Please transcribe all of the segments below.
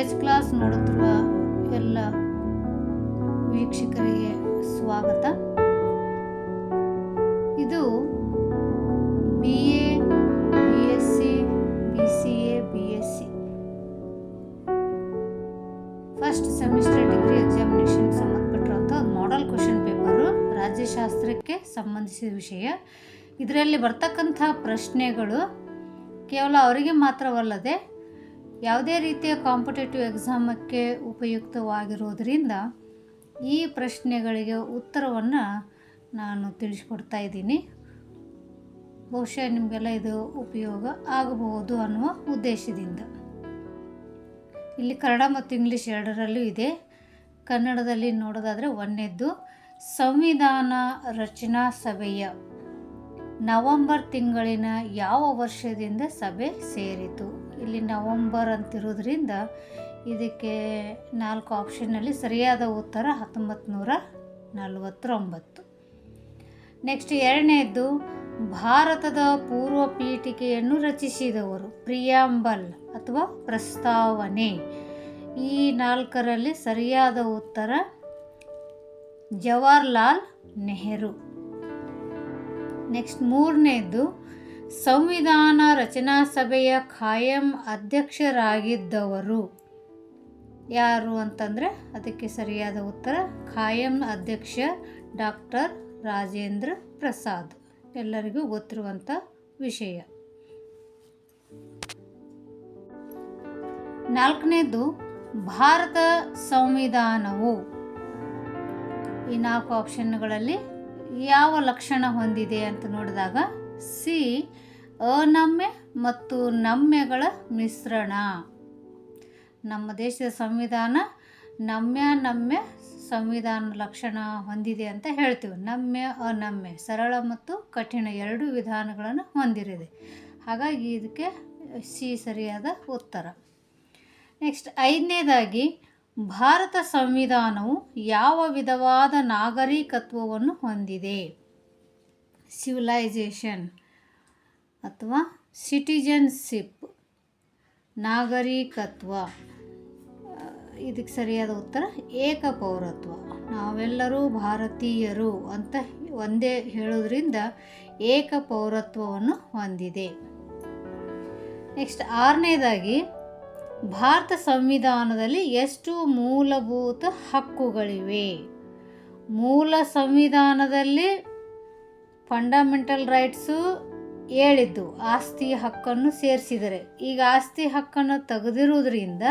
Page class ನೋಡುತ್ತಿರುವ ಎಲ್ಲ ವೀಕ್ಷಕರಿಗೆ ಸ್ವಾಗತ. ಇದು B A B S C B C A B S C first semester degree examination ಸಂಬಂಧಪಟ್ಟಿರುವಂಥ ಒಂದು ಮಾಡೆಲ್ ಕ್ವಶನ್ ಪೇಪರು ರಾಜ್ಯಶಾಸ್ತ್ರಕ್ಕೆ ಸಂಬಂಧಿಸಿದ ವಿಷಯ. ಇದರಲ್ಲಿ ಬರ್ತಕ್ಕಂಥ ಪ್ರಶ್ನೆಗಳು ಕೇವಲ ಅವರಿಗೆ ಮಾತ್ರವಲ್ಲದೆ ಯಾವುದೇ ರೀತಿಯ ಕಾಂಪಿಟೇಟಿವ್ ಎಕ್ಸಾಮಕ್ಕೆ ಉಪಯುಕ್ತವಾಗಿರೋದರಿಂದ ಈ ಪ್ರಶ್ನೆಗಳಿಗೆ ಉತ್ತರವನ್ನು ನಾನು ತಿಳಿಸ್ಕೊಡ್ತಾ ಇದ್ದೀನಿ. ಬಹುಶಃ ನಿಮಗೆಲ್ಲ ಇದು ಉಪಯೋಗ ಆಗಬಹುದು ಅನ್ನುವ ಉದ್ದೇಶದಿಂದ. ಇಲ್ಲಿ ಕನ್ನಡ ಮತ್ತು ಇಂಗ್ಲೀಷ್ ಎರಡರಲ್ಲೂ ಇದೆ. ಕನ್ನಡದಲ್ಲಿ ನೋಡೋದಾದರೆ ಒಂದನೇದ್ದು ಸಂವಿಧಾನ ರಚನಾ ಸಭೆಯ ನವಂಬರ್ ತಿಂಗಳಿನ ಯಾವ ವರ್ಷದಿಂದ ಸಭೆ ಸೇರಿತು? ಇಲ್ಲಿ ನವಂಬರ್ ಅಂತಿರೋದ್ರಿಂದ ಇದಕ್ಕೆ ನಾಲ್ಕು ಆಪ್ಷನ್ನಲ್ಲಿ ಸರಿಯಾದ ಉತ್ತರ ಹತ್ತೊಂಬತ್ತು ನೂರ ನಲವತ್ತೊಂಬತ್ತು. ನೆಕ್ಸ್ಟ್ ಎರಡನೇದ್ದು, ಭಾರತದ ಪೂರ್ವ ಪೀಠಿಕೆಯನ್ನು ರಚಿಸಿದವರು ಪ್ರಿಯಾಂಬಲ್ ಅಥವಾ ಪ್ರಸ್ತಾವನೆ. ಈ ನಾಲ್ಕರಲ್ಲಿ ಸರಿಯಾದ ಉತ್ತರ ಜವಾಹರ್ಲಾಲ್ ನೆಹರು. ನೆಕ್ಸ್ಟ್ ಮೂರನೇದು ಸಂವಿಧಾನ ರಚನಾ ಸಭೆಯ ಖಾಯಂ ಅಧ್ಯಕ್ಷರಾಗಿದ್ದವರು. ಯಾರು ಅಂತಂದರೆ ಅದಕ್ಕೆ ಸರಿಯಾದ ಉತ್ತರ ಖಾಯಂ ಅಧ್ಯಕ್ಷ ಡಾಕ್ಟರ್ ರಾಜೇಂದ್ರ ಪ್ರಸಾದ್. ಎಲ್ಲರಿಗೂ ಗೊತ್ತಿರುವಂಥ ವಿಷಯ. ನಾಲ್ಕನೇದು ಭಾರತ ಸಂವಿಧಾನವು. ಈ ನಾಲ್ಕು ಆಪ್ಷನ್ಗಳಲ್ಲಿ ಯಾವ ಲಕ್ಷಣ ಹೊಂದಿದೆ ಅಂತ ನೋಡಿದಾಗ ಸಿ, ಅನಮ್ಯ ಮತ್ತು ನಮ್ಯಗಳ ಮಿಶ್ರಣ. ನಮ್ಮ ದೇಶದ ಸಂವಿಧಾನ ನಮ್ಯ ನಮ್ಯ ಸಂವಿಧಾನ ಲಕ್ಷಣ ಹೊಂದಿದೆ ಅಂತ ಹೇಳ್ತೀವಿ. ನಮ್ಯ, ಅನಮ್ಯ, ಸರಳ ಮತ್ತು ಕಠಿಣ ಎರಡು ವಿಧಾನಗಳನ್ನು ಹೊಂದಿರಿದೆ. ಹಾಗಾಗಿ ಇದಕ್ಕೆ ಸಿ ಸರಿಯಾದ ಉತ್ತರ. ನೆಕ್ಸ್ಟ್, ಐದನೇದಾಗಿ, ಭಾರತ ಸಂವಿಧಾನವು ಯಾವ ವಿಧವಾದ ನಾಗರಿಕತ್ವವನ್ನು ಹೊಂದಿದೆ? ಸಿವಿಲೈಸೇಷನ್ ಅಥವಾ ಸಿಟಿಜನ್ಶಿಪ್, ನಾಗರಿಕತ್ವ. ಇದಕ್ಕೆ ಸರಿಯಾದ ಉತ್ತರ, ಏಕಪೌರತ್ವ. ನಾವೆಲ್ಲರೂ ಭಾರತೀಯರು ಅಂತ ಒಂದೇ ಹೇಳೋದ್ರಿಂದ ಏಕಪೌರತ್ವವನ್ನು ಹೊಂದಿದೆ. ನೆಕ್ಸ್ಟ್, ಆರನೇದಾಗಿ, ಭಾರತ ಸಂವಿಧಾನದಲ್ಲಿ ಎಷ್ಟು ಮೂಲಭೂತ ಹಕ್ಕುಗಳಿವೆ? ಮೂಲ ಸಂವಿಧಾನದಲ್ಲಿ ಫಂಡಮೆಂಟಲ್ ರೈಟ್ಸು ಹೇಳಿದ್ದು, ಆಸ್ತಿ ಹಕ್ಕನ್ನು ಸೇರಿಸಿದರೆ. ಈಗ ಆಸ್ತಿ ಹಕ್ಕನ್ನು ತೆಗೆದಿರುವುದರಿಂದ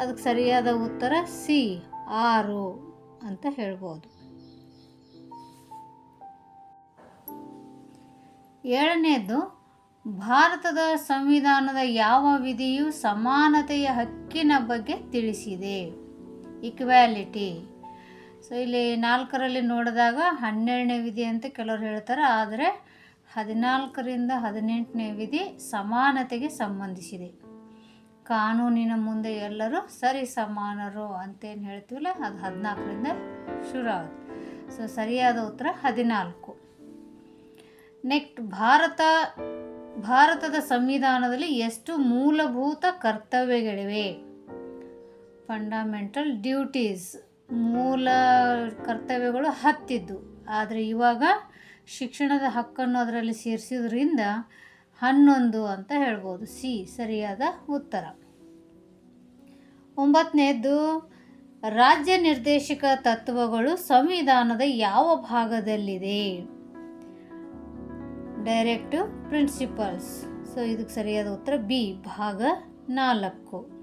ಅದಕ್ಕೆ ಸರಿಯಾದ ಉತ್ತರ ಸಿ, ಆರು ಅಂತ ಹೇಳ್ಬೋದು. ಏಳನೇದು, ಭಾರತದ ಸಂವಿಧಾನದ ಯಾವ ವಿಧಿಯು ಸಮಾನತೆಯ ಹಕ್ಕಿನ ಬಗ್ಗೆ ತಿಳಿಸಿದೆ. ಇಕ್ವ್ಯಾಲಿಟಿ ಸೊ ಇಲ್ಲಿ ನಾಲ್ಕರಲ್ಲಿ ನೋಡಿದಾಗ ಹನ್ನೆರಡನೇ ವಿಧಿ ಅಂತ ಕೆಲವರು ಹೇಳ್ತಾರೆ. ಆದರೆ ಹದಿನಾಲ್ಕರಿಂದ ಹದಿನೆಂಟನೇ ವಿಧಿ ಸಮಾನತೆಗೆ ಸಂಬಂಧಿಸಿದೆ. ಕಾನೂನಿನ ಮುಂದೆ ಎಲ್ಲರೂ ಸರಿ ಸಮಾನರು ಅಂತೇನು ಹೇಳ್ತೀವಲ್ಲ, ಅದು ಹದಿನಾಲ್ಕರಿಂದ ಶುರು ಆಗುತ್ತೆ. ಸೊ ಸರಿಯಾದ ಉತ್ತರ ಹದಿನಾಲ್ಕು. ನೆಕ್ಸ್ಟ್ ಭಾರತ, ಭಾರತದ ಸಂವಿಧಾನದಲ್ಲಿ ಎಷ್ಟು ಮೂಲಭೂತ ಕರ್ತವ್ಯಗಳಿವೆ? ಫಂಡಮೆಂಟಲ್ ಡ್ಯೂಟೀಸ್ ಮೂಲ ಕರ್ತವ್ಯಗಳು ಹತ್ತಿದ್ದು. ಆದರೆ ಇವಾಗ ಶಿಕ್ಷಣದ ಹಕ್ಕನ್ನು ಅದರಲ್ಲಿ ಸೇರಿಸಿದ್ರಿಂದ ಹನ್ನೊಂದು ಅಂತ ಹೇಳ್ಬೋದು. ಸಿ, ಸರಿಯಾದ ಉತ್ತರ. ಒಂಬತ್ತನೇದು ರಾಜ್ಯ ನಿರ್ದೇಶಕ ತತ್ವಗಳು ಸಂವಿಧಾನದ ಯಾವ ಭಾಗದಲ್ಲಿದೆ? ಡೈರೆಕ್ಟ್ ಪ್ರಿನ್ಸಿಪಲ್ಸ್ ಸೊ ಇದಕ್ಕೆ ಸರಿಯಾದ ಉತ್ತರ ಬಿ, ಭಾಗ ನಾಲ್ಕು.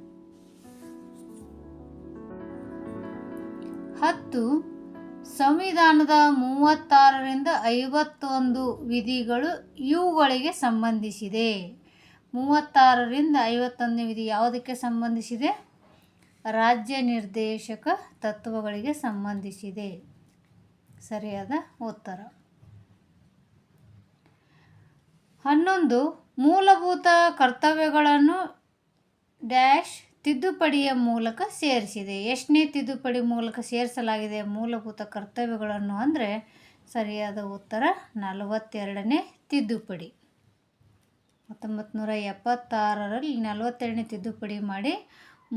ಹತ್ತು ಸಂವಿಧಾನದ ಮೂವತ್ತಾರರಿಂದ ಐವತ್ತೊಂದು ವಿಧಿಗಳು ಇವುಗಳಿಗೆ ಸಂಬಂಧಿಸಿದೆ. ಮೂವತ್ತಾರರಿಂದ ಐವತ್ತೊಂದನೇ ವಿಧಿ ಯಾವುದಕ್ಕೆ ಸಂಬಂಧಿಸಿದೆ? ರಾಜ್ಯ ನಿರ್ದೇಶಕ ತತ್ವಗಳಿಗೆ ಸಂಬಂಧಿಸಿದೆ. ಸರಿಯಾದ ಉತ್ತರ. ಹನ್ನೊಂದು, ಮೂಲಭೂತ ಕರ್ತವ್ಯಗಳನ್ನು ಡ್ಯಾಶ್ ತಿದ್ದುಪಡಿಯ ಮೂಲಕ ಸೇರಿಸಿದೆ. ಎಷ್ಟನೇ ತಿದ್ದುಪಡಿ ಮೂಲಕ ಸೇರಿಸಲಾಗಿದೆ ಮೂಲಭೂತ ಕರ್ತವ್ಯಗಳನ್ನು ಅಂದರೆ ಸರಿಯಾದ ಉತ್ತರ ನಲವತ್ತೆರಡನೇ ತಿದ್ದುಪಡಿ. ಹತ್ತೊಂಬತ್ತು ನೂರ ಎಪ್ಪತ್ತಾರರಲ್ಲಿ ನಲವತ್ತೆರಡನೇ ತಿದ್ದುಪಡಿ ಮಾಡಿ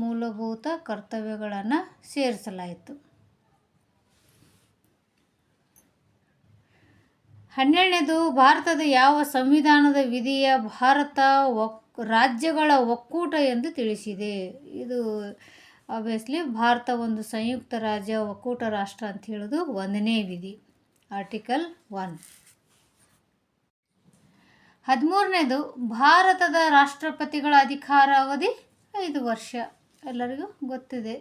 ಮೂಲಭೂತ ಕರ್ತವ್ಯಗಳನ್ನು ಸೇರಿಸಲಾಯಿತು. ಹನ್ನೆರಡನೇದು, ಭಾರತದ ಯಾವ ಸಂವಿಧಾನದ ವಿಧಿಯ ಭಾರತ ಒಕ್ ರಾಜ್ಯಗಳ ಒಕ್ಕೂಟ ಎಂದು ತಿಳಿಸಿದೆ. ಇದು ಆಬ್ವಿಯಸ್ಲಿ ಭಾರತ ಒಂದು ಸಂಯುಕ್ತ ರಾಜ್ಯ, ಒಕ್ಕೂಟ ರಾಷ್ಟ್ರ ಅಂತ ಹೇಳೋದು ಒಂದನೇ ವಿಧಿ. ಆರ್ಟಿಕಲ್ ಒನ್ ಹದಿಮೂರನೇದು, ಭಾರತದ ರಾಷ್ಟ್ರಪತಿಗಳ ಅಧಿಕಾರ ಅವಧಿ ಐದು ವರ್ಷ. ಎಲ್ಲರಿಗೂ ಗೊತ್ತಿದೆ.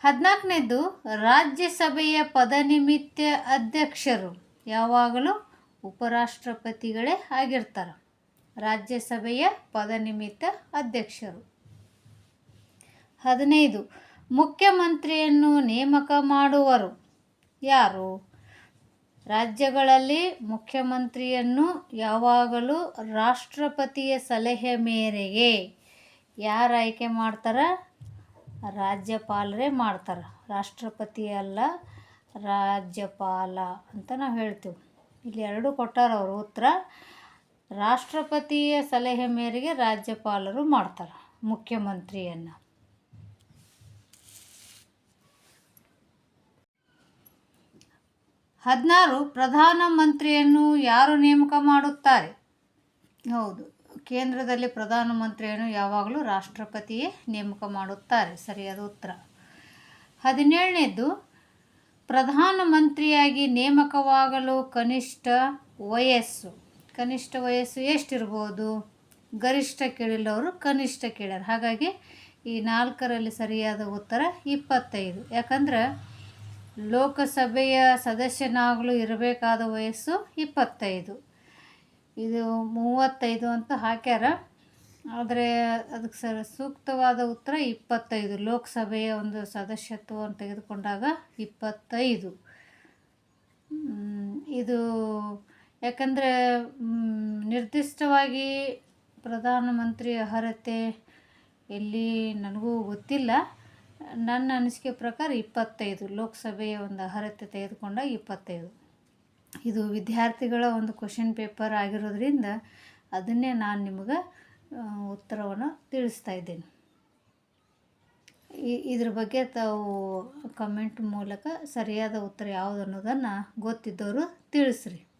ಹದಿನಾಲ್ಕನೇದು, ರಾಜ್ಯಸಭೆಯ ಪದನಿಮಿತ್ತ ಅಧ್ಯಕ್ಷರು ಯಾವಾಗಲೂ ಉಪರಾಷ್ಟ್ರಪತಿಗಳೇ ಆಗಿರ್ತಾರೆ. ರಾಜ್ಯಸಭೆಯ ಪದನಿಮಿತ್ತ ಅಧ್ಯಕ್ಷರು. ಹದಿನೈದು. ಮುಖ್ಯಮಂತ್ರಿಯನ್ನು ನೇಮಕ ಮಾಡುವರು ಯಾರು? ರಾಜ್ಯಗಳಲ್ಲಿ ಮುಖ್ಯಮಂತ್ರಿಯನ್ನು ಯಾವಾಗಲೂ ರಾಷ್ಟ್ರಪತಿಯ ಸಲಹೆ ಮೇರೆಗೆ ಯಾರು ಆಯ್ಕೆ ಮಾಡ್ತಾರೆ? ರಾಜ್ಯಪಾಲರೇ ಮಾಡ್ತಾರೆ. ರಾಷ್ಟ್ರಪತಿ ಅಲ್ಲ, ರಾಜ್ಯಪಾಲ ಅಂತ ನಾವು ಹೇಳ್ತೀವಿ. ಇಲ್ಲಿ ಎರಡು ಕೊಟ್ಟಾರ ಅವರು. ಉತ್ತರ ರಾಷ್ಟ್ರಪತಿಯ ಸಲಹೆ ಮೇರೆಗೆ ರಾಜ್ಯಪಾಲರು ಮಾಡ್ತಾರೆ ಮುಖ್ಯಮಂತ್ರಿಯನ್ನು. ಹದಿನಾರು ಪ್ರಧಾನಮಂತ್ರಿಯನ್ನು ಯಾರು ನೇಮಕ ಮಾಡುತ್ತಾರೆ? ಹೌದು, ಕೇಂದ್ರದಲ್ಲಿ ಪ್ರಧಾನಮಂತ್ರಿಯನ್ನು ಯಾವಾಗಲೂ ರಾಷ್ಟ್ರಪತಿಯೇ ನೇಮಕ ಮಾಡುತ್ತಾರೆ. ಸರಿಯಾದ ಉತ್ತರ. ಹದಿನೇಳನೇದು ಪ್ರಧಾನಮಂತ್ರಿಯಾಗಿ ನೇಮಕವಾಗಲು ಕನಿಷ್ಠ ವಯಸ್ಸು. ಕನಿಷ್ಠ ವಯಸ್ಸು ಎಷ್ಟಿರ್ಬೋದು? ಗರಿಷ್ಠ ಕೇಳಿಲ್ಲವರು ಕನಿಷ್ಠ ಕೇಳ್ಯಾರ ಹಾಗಾಗಿ ಈ ನಾಲ್ಕರಲ್ಲಿ ಸರಿಯಾದ ಉತ್ತರ ಇಪ್ಪತ್ತೈದು. ಯಾಕಂದ್ರೆ ಲೋಕಸಭೆಯ ಸದಸ್ಯನಾಗಲು ಇರಬೇಕಾದ ವಯಸ್ಸು ಇಪ್ಪತ್ತೈದು. ಇದು ಮೂವತ್ತೈದು ಅಂತ ಹಾಕ್ಯಾರ. ಆದರೆ ಅದಕ್ಕೆ ಸರ್ ಸೂಕ್ತವಾದ ಉತ್ತರ ಇಪ್ಪತ್ತೈದು. ಲೋಕಸಭೆಯ ಒಂದು ಸದಸ್ಯತ್ವವನ್ನು ತೆಗೆದುಕೊಂಡಾಗ ಇಪ್ಪತ್ತೈದು. ಇದು ಯಾಕಂದರೆ ನಿರ್ದಿಷ್ಟವಾಗಿ ಪ್ರಧಾನಮಂತ್ರಿ ಅರ್ಹತೆ ಎಲ್ಲಿ ನನಗೂ ಗೊತ್ತಿಲ್ಲ. ನನ್ನ ಅನಿಸಿಕೆ ಪ್ರಕಾರ ಇಪ್ಪತ್ತೈದು, ಲೋಕಸಭೆಯ ಒಂದು ಅರ್ಹತೆ ತೆಗೆದುಕೊಂಡ ಇಪ್ಪತ್ತೈದು. ಇದು ವಿದ್ಯಾರ್ಥಿಗಳ ಒಂದು ಕ್ವಶನ್ ಪೇಪರ್ ಆಗಿರೋದ್ರಿಂದ ಅದನ್ನೇ ನಾನು ನಿಮಗೆ ಉತ್ತರವನ್ನು ತಿಳಿಸ್ತಾ ಇದ್ದೇನೆ. ಇದ್ರ ಬಗ್ಗೆ ತಾವು ಕಮೆಂಟ್ ಮೂಲಕ ಸರಿಯಾದ ಉತ್ತರ ಯಾವುದು ಅನ್ನೋದನ್ನು ಗೊತ್ತಿದ್ದವರು ತಿಳಿಸ್ರಿ.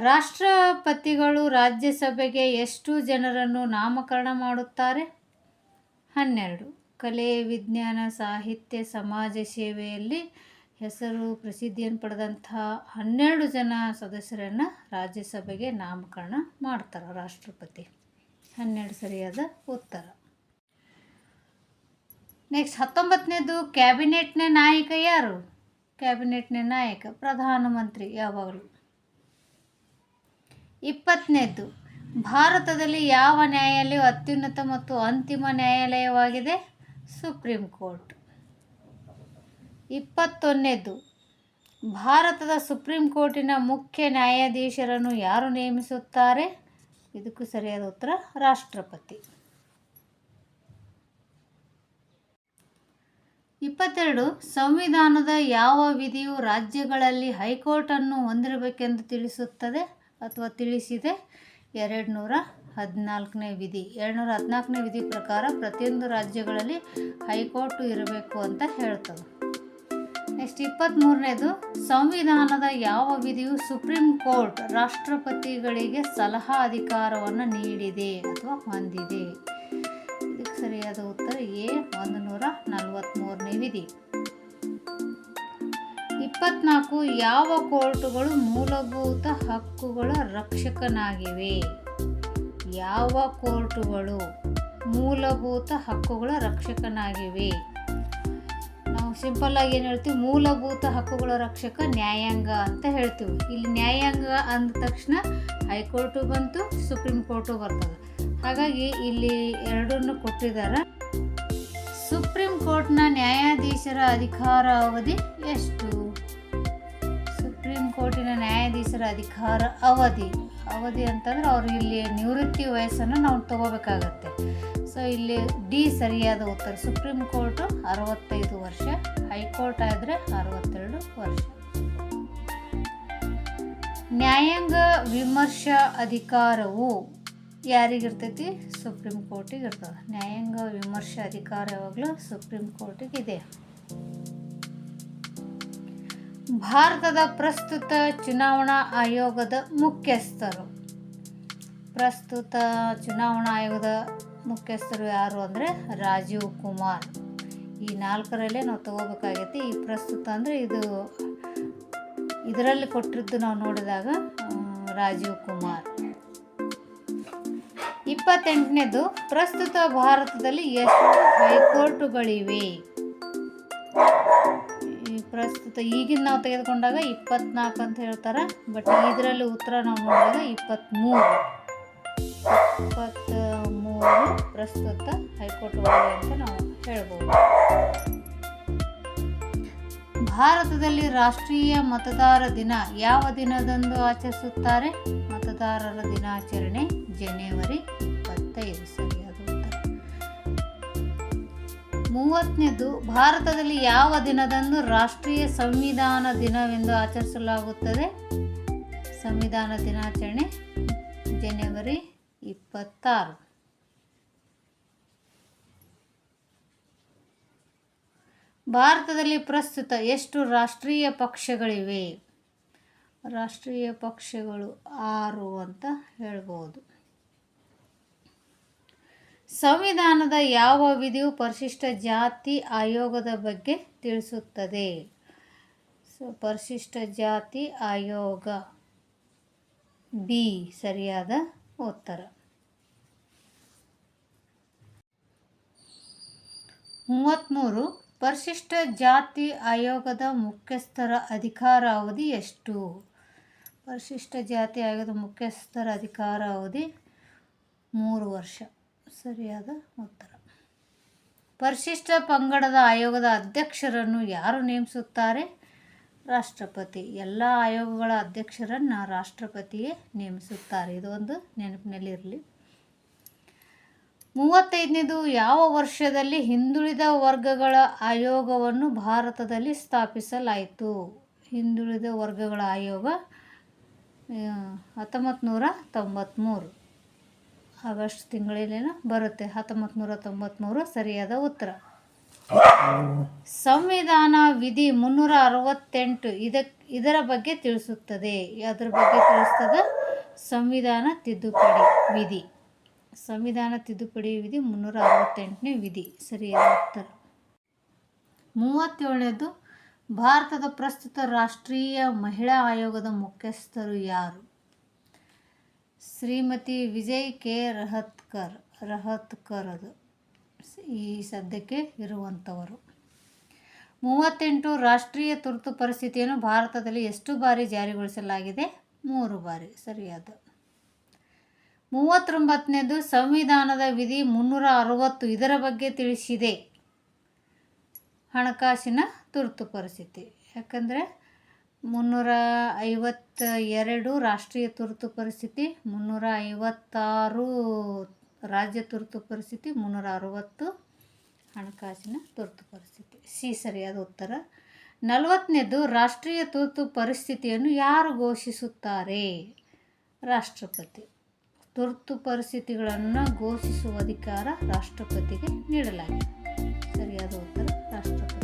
ರಾಷ್ಟ್ರಪತಿಗಳು ರಾಜ್ಯಸಭೆಗೆ ಎಷ್ಟು ಜನರನ್ನು ನಾಮಕರಣ ಮಾಡುತ್ತಾರೆ? ಹನ್ನೆರಡು. ಕಲೆ, ವಿಜ್ಞಾನ, ಸಾಹಿತ್ಯ, ಸಮಾಜ ಸೇವೆಯಲ್ಲಿ ಹೆಸರು ಪ್ರಸಿದ್ಧಿಯನ್ನು ಪಡೆದಂತಹ ಹನ್ನೆರಡು ಜನ ಸದಸ್ಯರನ್ನು ರಾಜ್ಯಸಭೆಗೆ ನಾಮಕರಣ ಮಾಡ್ತಾರೆ ರಾಷ್ಟ್ರಪತಿ. ಹನ್ನೆರಡು ಸರಿಯಾದ ಉತ್ತರ. ನೆಕ್ಸ್ಟ್, ಹತ್ತೊಂಬತ್ತನೇದು, ಕ್ಯಾಬಿನೆಟ್ನ ನಾಯಕ ಯಾರು? ಕ್ಯಾಬಿನೆಟ್ನ ನಾಯಕ, ಪ್ರಧಾನಮಂತ್ರಿ ಯಾವಾಗಲೂ? ಇಪ್ಪತ್ತನೇದ್ದು ಭಾರತದಲ್ಲಿ ಯಾವ ನ್ಯಾಯಾಲಯವು ಅತ್ಯುನ್ನತ ಮತ್ತು ಅಂತಿಮ ನ್ಯಾಯಾಲಯವಾಗಿದೆ? Supreme court. ಇಪ್ಪತ್ತೊಂದನೇದ್ದು ಭಾರತದ ಸುಪ್ರೀಂ ಕೋರ್ಟಿನ ಮುಖ್ಯ ನ್ಯಾಯಾಧೀಶರನ್ನು ಯಾರು ನೇಮಿಸುತ್ತಾರೆ? ಇದಕ್ಕೂ ಸರಿಯಾದ ಉತ್ತರ ರಾಷ್ಟ್ರಪತಿ. ಇಪ್ಪತ್ತೆರಡು. ಸಂವಿಧಾನದ ಯಾವ ವಿಧಿಯು ರಾಜ್ಯಗಳಲ್ಲಿ ಹೈಕೋರ್ಟನ್ನು ಹೊಂದಿರಬೇಕೆಂದು ತಿಳಿಸುತ್ತದೆ? ಅಥವಾ ತಿಳಿಸಿದೆ ಎರಡು ನೂರ ಹದಿನಾಲ್ಕನೇ ವಿಧಿ. ಎರಡು ನೂರ ಹದಿನಾಲ್ಕನೇ ವಿಧಿ ಪ್ರಕಾರ ಪ್ರತಿಯೊಂದು ರಾಜ್ಯಗಳಲ್ಲಿ ಹೈಕೋರ್ಟು ಇರಬೇಕು ಅಂತ ಹೇಳ್ತವೆ ನೆಕ್ಸ್ಟ್ ಇಪ್ಪತ್ತ್ಮೂರನೇದು ಸಂವಿಧಾನದ ಯಾವ ವಿಧಿಯು ಸುಪ್ರೀಂ ಕೋರ್ಟ್ ರಾಷ್ಟ್ರಪತಿಗಳಿಗೆ ಸಲಹಾ ಅಧಿಕಾರವನ್ನು ನೀಡಿದೆ ಅಥವಾ ಹೊಂದಿದೆ? ಇದಕ್ಕೆ ಸರಿಯಾದ ಉತ್ತರ ಎ ಒಂದು ನೂರ ನಲವತ್ತ್ಮೂರನೇ ವಿಧಿ. ಇಪ್ಪತ್ನಾಲ್ಕು ಯಾವ ಕೋರ್ಟುಗಳು ಮೂಲಭೂತ ಹಕ್ಕುಗಳ ರಕ್ಷಕನಾಗಿವೆ? ಯಾವ ಕೋರ್ಟುಗಳು ಮೂಲಭೂತ ಹಕ್ಕುಗಳ ರಕ್ಷಕನಾಗಿವೆ? ನಾವು ಸಿಂಪಲ್ ಆಗಿ ಏನು ಹೇಳ್ತೀವಿ? ಮೂಲಭೂತ ಹಕ್ಕುಗಳ ರಕ್ಷಕ ನ್ಯಾಯಾಂಗ ಅಂತ ಹೇಳ್ತೀವಿ. ಇಲ್ಲಿ ನ್ಯಾಯಾಂಗ ಅಂದ ತಕ್ಷಣ ಹೈಕೋರ್ಟು ಬಂತು, ಸುಪ್ರೀಂ ಕೋರ್ಟು ಬರ್ತದೆ. ಹಾಗಾಗಿ ಇಲ್ಲಿ ಎರಡನ್ನು ಕೊಟ್ಟಿದ್ದಾರೆ. ಸುಪ್ರೀಂ ಕೋರ್ಟ್ನ ನ್ಯಾಯಾಧೀಶರ ಅಧಿಕಾರ ಅವಧಿ ಎಷ್ಟು? ನ್ಯಾಯಾಧೀಶರ ಅಧಿಕಾರ ಅವಧಿ. ಅವಧಿ ಅಂತಂದ್ರೆ ಅವ್ರು ಇಲ್ಲಿ ನಿವೃತ್ತಿ ವಯಸ್ಸನ್ನು ನಾವು ತಗೋಬೇಕಾಗತ್ತೆ. ಸೊ ಇಲ್ಲಿ ಡಿ ಸರಿಯಾದ ಉತ್ತರ. ಸುಪ್ರೀಂ ಕೋರ್ಟು ಅರವತ್ತೈದು ವರ್ಷ ಹೈಕೋರ್ಟ್ ಆದರೆ ಅರವತ್ತೆರಡು ವರ್ಷ. ನ್ಯಾಯಾಂಗ ವಿಮರ್ಶಾ ಅಧಿಕಾರವು ಯಾರಿಗಿರ್ತೈತಿ ಸುಪ್ರೀಂ ಕೋರ್ಟಿಗೆ ಇರ್ತದೆ. ನ್ಯಾಯಾಂಗ ವಿಮರ್ಶೆ ಅಧಿಕಾರ ಯಾವಾಗಲೂ ಸುಪ್ರೀಂ ಕೋರ್ಟಿಗೆ ಇದೆ. ಭಾರತದ ಪ್ರಸ್ತುತ ಚುನಾವಣಾ ಆಯೋಗದ ಮುಖ್ಯಸ್ಥರು. ಪ್ರಸ್ತುತ ಚುನಾವಣಾ ಆಯೋಗದ ಮುಖ್ಯಸ್ಥರು ಯಾರು ಅಂದರೆ ರಾಜೀವ್ ಕುಮಾರ್. ಈ ನಾಲ್ಕರಲ್ಲೇ ನಾವು ತಗೋಬೇಕಾಗೈತಿ. ಈ ಪ್ರಸ್ತುತ ಅಂದರೆ ಇದು ಇದರಲ್ಲಿ ಕೊಟ್ಟಿದ್ದು ನಾವು ನೋಡಿದಾಗ ರಾಜೀವ್ ಕುಮಾರ್. ಇಪ್ಪತ್ತೆಂಟನೇದು, ಪ್ರಸ್ತುತ ಭಾರತದಲ್ಲಿ ಎಷ್ಟು ಹೈಕೋರ್ಟುಗಳಿವೆ? ಪ್ರಸ್ತುತ ಈಗಿನ ನಾವು ತೆಗೆದುಕೊಂಡಾಗ ಇಪ್ಪತ್ನಾಲ್ಕು ಅಂತ ಹೇಳ್ತಾರೆ. ಬಟ್ ಇದರಲ್ಲಿ ಉತ್ತರ ನಾವು ನೋಡಿದಾಗ ಇಪ್ಪತ್ತ್ಮೂರು ಇಪ್ಪತ್ತ ಮೂರು ಪ್ರಸ್ತುತ ಹೈಕೋರ್ಟ್ಗಳಿವೆ ಅಂತ ನಾವು ಹೇಳ್ಬೋದು. ಭಾರತದಲ್ಲಿ ರಾಷ್ಟ್ರೀಯ ಮತದಾರ ದಿನ ಯಾವ ದಿನದಂದು ಆಚರಿಸುತ್ತಾರೆ? ಮತದಾರರ ದಿನಾಚರಣೆ ಜನವರಿ ಇಪ್ಪತ್ತೈದು ಸರಿಯಾದ ಮೂವತ್ತನೇದು, ಭಾರತದಲ್ಲಿ ಯಾವ ದಿನದಂದು ರಾಷ್ಟ್ರೀಯ ಸಂವಿಧಾನ ದಿನವೆಂದು ಆಚರಿಸಲಾಗುತ್ತದೆ? ಸಂವಿಧಾನ ದಿನಾಚರಣೆ, ಜನವರಿ ಇಪ್ಪತ್ತಾರು. ಭಾರತದಲ್ಲಿ ಪ್ರಸ್ತುತ ಎಷ್ಟು ರಾಷ್ಟ್ರೀಯ ಪಕ್ಷಗಳಿವೆ? ರಾಷ್ಟ್ರೀಯ ಪಕ್ಷಗಳು ಆರು ಅಂತ ಹೇಳ್ಬೋದು. ಸಂವಿಧಾನದ ಯಾವ ವಿಧಿಯು ಪರಿಶಿಷ್ಟ ಜಾತಿ ಆಯೋಗದ ಬಗ್ಗೆ ತಿಳಿಸುತ್ತದೆ? ಸೊ, ಪರಿಶಿಷ್ಟ ಜಾತಿ ಆಯೋಗ. ಬಿ, ಸರಿಯಾದ ಉತ್ತರ. ಮೂವತ್ತ್ಮೂರು ಪರಿಶಿಷ್ಟ ಜಾತಿ ಆಯೋಗದ ಮುಖ್ಯಸ್ಥರ ಅಧಿಕಾರಾವಧಿ ಎಷ್ಟು? ಪರಿಶಿಷ್ಟ ಜಾತಿ ಆಯೋಗದ ಮುಖ್ಯಸ್ಥರ ಅಧಿಕಾರಾವಧಿ ಮೂರು ವರ್ಷ. ಸರಿಯಾದ ಉತ್ತರ. ಪರಿಶಿಷ್ಟ ಪಂಗಡದ ಆಯೋಗದ ಅಧ್ಯಕ್ಷರನ್ನು ಯಾರು ನೇಮಿಸುತ್ತಾರೆ? ರಾಷ್ಟ್ರಪತಿ. ಎಲ್ಲ ಆಯೋಗಗಳ ಅಧ್ಯಕ್ಷರನ್ನು ರಾಷ್ಟ್ರಪತಿಯೇ ನೇಮಿಸುತ್ತಾರೆ. ಇದು ಒಂದು ನೆನಪಿನಲ್ಲಿರಲಿ. ಮೂವತ್ತೈದನೇದು, ಯಾವ ವರ್ಷದಲ್ಲಿ ಹಿಂದುಳಿದ ವರ್ಗಗಳ ಆಯೋಗವನ್ನು ಭಾರತದಲ್ಲಿ ಸ್ಥಾಪಿಸಲಾಯಿತು? ಹಿಂದುಳಿದ ವರ್ಗಗಳ ಆಯೋಗ ಹತ್ತೊಂಬತ್ತು ನೂರ ತೊಂಬತ್ತ್ಮೂರು ಆಗಸ್ಟ್ ತಿಂಗಳಲ್ಲೇನೋ ಬರುತ್ತೆ. ಹತ್ತೊಂಬತ್ತು ನೂರ ತೊಂಬತ್ತ್ಮೂರು ಸರಿಯಾದ ಉತ್ತರ. ಸಂವಿಧಾನ ವಿಧಿ ಮುನ್ನೂರ ಅರವತ್ತೆಂಟು ಇದಕ್, ಇದರ ಬಗ್ಗೆ ತಿಳಿಸುತ್ತದೆ. ಅದರ ಬಗ್ಗೆ ತಿಳಿಸ್ತದೆ ಸಂವಿಧಾನ ತಿದ್ದುಪಡಿ ವಿಧಿ. ಸಂವಿಧಾನ ತಿದ್ದುಪಡಿ ವಿಧಿ ಮುನ್ನೂರ ಅರವತ್ತೆಂಟನೇ ವಿಧಿ. ಸರಿಯಾದ ಉತ್ತರ. ಮೂವತ್ತೇಳನೇದು, ಭಾರತದ ಪ್ರಸ್ತುತ ರಾಷ್ಟ್ರೀಯ ಮಹಿಳಾ ಆಯೋಗದ ಮುಖ್ಯಸ್ಥರು ಯಾರು? ಶ್ರೀಮತಿ ವಿಜಯ್ ಕೆ ರಹತ್ಕರ್ ರಹತ್ಕರ್ ಅದು ಈ ಸದ್ಯಕ್ಕೆ ಇರುವಂಥವರು. ಮೂವತ್ತೆಂಟು ರಾಷ್ಟ್ರೀಯ ತುರ್ತು ಪರಿಸ್ಥಿತಿಯನ್ನು ಭಾರತದಲ್ಲಿ ಎಷ್ಟು ಬಾರಿ ಜಾರಿಗೊಳಿಸಲಾಗಿದೆ? ಮೂರು ಬಾರಿ. ಸರಿಯಾದ. ಮೂವತ್ತೊಂಬತ್ತನೇದು ಸಂವಿಧಾನದ ವಿಧಿ ಮುನ್ನೂರ ಅರವತ್ತು ಇದರ ಬಗ್ಗೆ ತಿಳಿಸಿದೆ. ಹಣಕಾಸಿನ ತುರ್ತು ಪರಿಸ್ಥಿತಿ. ಯಾಕಂದರೆ ಮುನ್ನೂರ ಐವತ್ತ ಎರಡು ರಾಷ್ಟ್ರೀಯ ತುರ್ತು ಪರಿಸ್ಥಿತಿ ಮುನ್ನೂರ ಐವತ್ತಾರು ರಾಜ್ಯ ತುರ್ತು ಪರಿಸ್ಥಿತಿ ಮುನ್ನೂರ ಅರವತ್ತು ಹಣಕಾಸಿನ ತುರ್ತು ಪರಿಸ್ಥಿತಿ. ಸಿ, ಸರಿಯಾದ ಉತ್ತರ. ನಲವತ್ತನೇದು, ರಾಷ್ಟ್ರೀಯ ತುರ್ತು ಪರಿಸ್ಥಿತಿಯನ್ನು ಯಾರು ಘೋಷಿಸುತ್ತಾರೆ? ರಾಷ್ಟ್ರಪತಿ. ತುರ್ತು ಪರಿಸ್ಥಿತಿಗಳನ್ನು ಘೋಷಿಸುವ ಅಧಿಕಾರ ರಾಷ್ಟ್ರಪತಿಗೆ ನೀಡಲಾಗಿದೆ. ಸರಿಯಾದ ಉತ್ತರ, ರಾಷ್ಟ್ರಪತಿ.